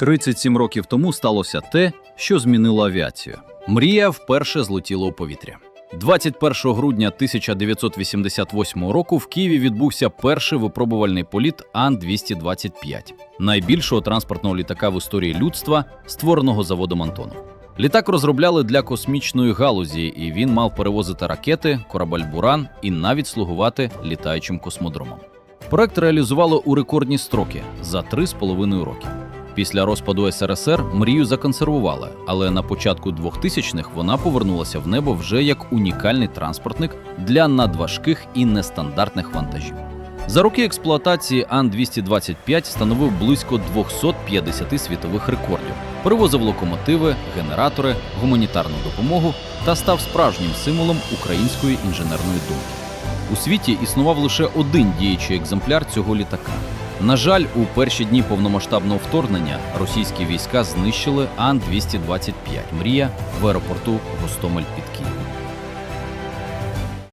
37 років тому сталося те, що змінило авіацію. Мрія вперше злетіла у повітря. 21 грудня 1988 року в Києві відбувся перший випробувальний політ Ан-225, найбільшого транспортного літака в історії людства, створеного заводом Антонов. Літак розробляли для космічної галузі, і він мав перевозити ракети, корабель Буран і навіть слугувати літаючим космодромом. Проект реалізували у рекордні строки за 3,5 роки. Після розпаду СРСР мрію законсервували, але на початку 2000-х вона повернулася в небо вже як унікальний транспортник для надважких і нестандартних вантажів. За роки експлуатації Ан-225 становив близько 250 світових рекордів, перевозив локомотиви, генератори, гуманітарну допомогу та став справжнім символом української інженерної думки. У світі існував лише один діючий екземпляр цього літака. На жаль, у перші дні повномасштабного вторгнення російські війська знищили Ан-225 Мрія в аеропорту Гостомель під Києвом.